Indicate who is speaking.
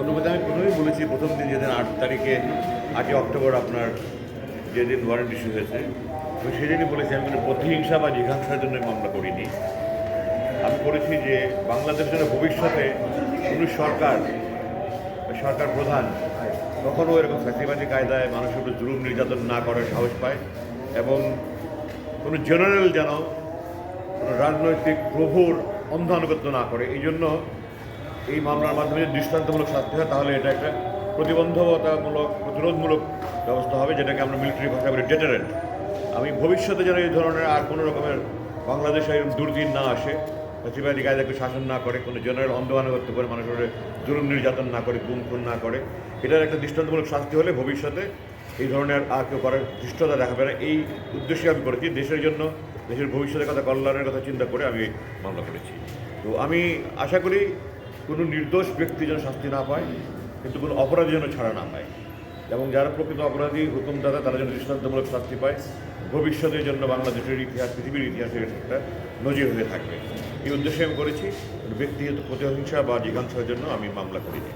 Speaker 1: অনুমতি আমি প্রথমেই বলেছি, প্রথম দিন যেদিন আট তারিখে, আটই অক্টোবর আপনার যেদিন ওয়ারেন্ট ইস্যু হয়েছে, আমি সেদিনই বলেছি, আমি কোনো প্রতিহিংসা বা জিঘাংসার জন্য মামলা করিনি। আমি করেছি যে বাংলাদেশের ভবিষ্যতে কোনো সরকার সরকার প্রধান কখনও এরকম ফ্যাসিবাদী কায়দায় মানুষের উপর জুলুম নির্যাতন না করার সাহস পায় এবং কোনো জেনারেল যেন কোনো রাজনৈতিক প্রভুর অন্ধ না করে। এই জন্য এই মামলার মাধ্যমে যদি দৃষ্টান্তমূলক শাস্তি হয়, তাহলে এটা একটা প্রতিবন্ধকতামূলক, প্রতিরোধমূলক ব্যবস্থা হবে, যেটাকে আমরা মিলিটারি ভাষায় বলি ডেটারেন্ট আমি ভবিষ্যতে যেন এই ধরনের আর কোনো রকমের বাংলাদেশে এরকম দুর্দিন না আসে, প্রতিবাদী কায়দাকে শাসন না করে, কোনো জেনারেল অন্ধ আনুগত্য করে মানুষের জুলুম নির্যাতন না করে, গুম খুন না করে, এটার একটা দৃষ্টান্তমূলক শাস্তি হলে ভবিষ্যতে এই ধরনের আর কেউ করার দৃষ্টতা দেখাবে না। এই উদ্দেশ্যে আমি করেছি, দেশের জন্য, দেশের ভবিষ্যতের কথা, কল্যাণের কথা চিন্তা করে আমি মামলা করেছি। তো আমি আশা করি কোনো নির্দোষ ব্যক্তি যেন শাস্তি না পায়, কিন্তু কোনো অপরাধী যেন ছাড়া না পায়। এবং যারা প্রকৃত অপরাধী, হুকুমদাতা, তারা যেন দৃষ্টান্তমূলক শাস্তি পায়, ভবিষ্যতের জন্য বাংলাদেশের ইতিহাস, পৃথিবীর ইতিহাসের একটা নজির হয়ে থাকবে। এই উদ্দেশ্যে আমি করেছি ব্যক্তিগত প্রতিহিংসা বা জিজ্ঞাসার জন্য আমি মামলা করিনি।